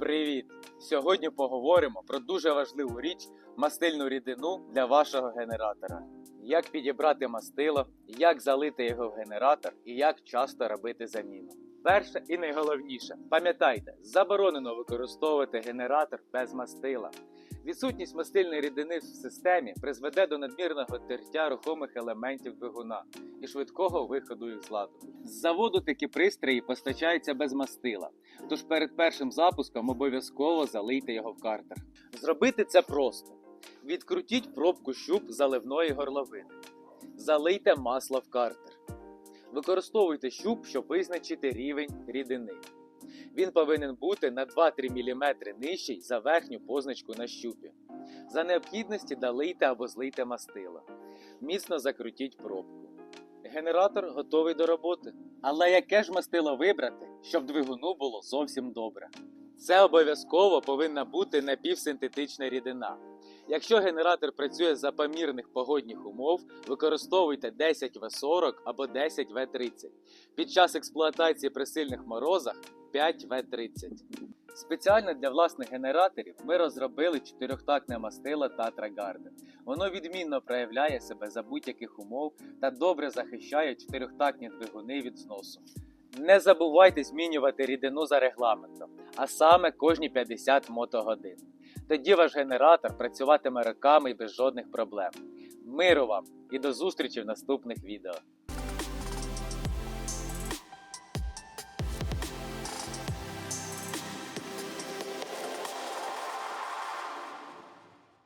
Привіт! Сьогодні поговоримо про дуже важливу річ мастильну рідину для вашого генератора. Як підібрати мастило, як залити його в генератор і як часто робити заміну. Перше і найголовніше, пам'ятайте, заборонено використовувати генератор без мастила. Відсутність мастильної рідини в системі призведе до надмірного тертя рухомих елементів двигуна і швидкого виходу їх з ладу. З заводу такі пристрої постачаються без мастила, тож перед першим запуском обов'язково залийте його в картер. Зробити це просто: відкрутіть пробку щуп заливної горловини, залийте масло в картер. Використовуйте щуп, щоб визначити рівень рідини. Він повинен бути на 2-3 мм нижчий за верхню позначку на щупі. За необхідності долийте або злийте мастило. Міцно закрутіть пробку. Генератор готовий до роботи. Але яке ж мастило вибрати, щоб двигуну було зовсім добре? Це обов'язково повинна бути напівсинтетична рідина. Якщо генератор працює за помірних погодних умов, використовуйте 10В40 або 10В30. Під час експлуатації при сильних морозах 5В30. Спеціально для власних генераторів ми розробили чотирьохтактне мастило Tatra Garden. Воно відмінно проявляє себе за будь-яких умов та добре захищає чотирьохтактні двигуни від зносу. Не забувайте змінювати рідину за регламентом, а саме кожні 50 мотогодин. Тоді ваш генератор працюватиме роками і без жодних проблем. Миру вам і до зустрічі в наступних відео.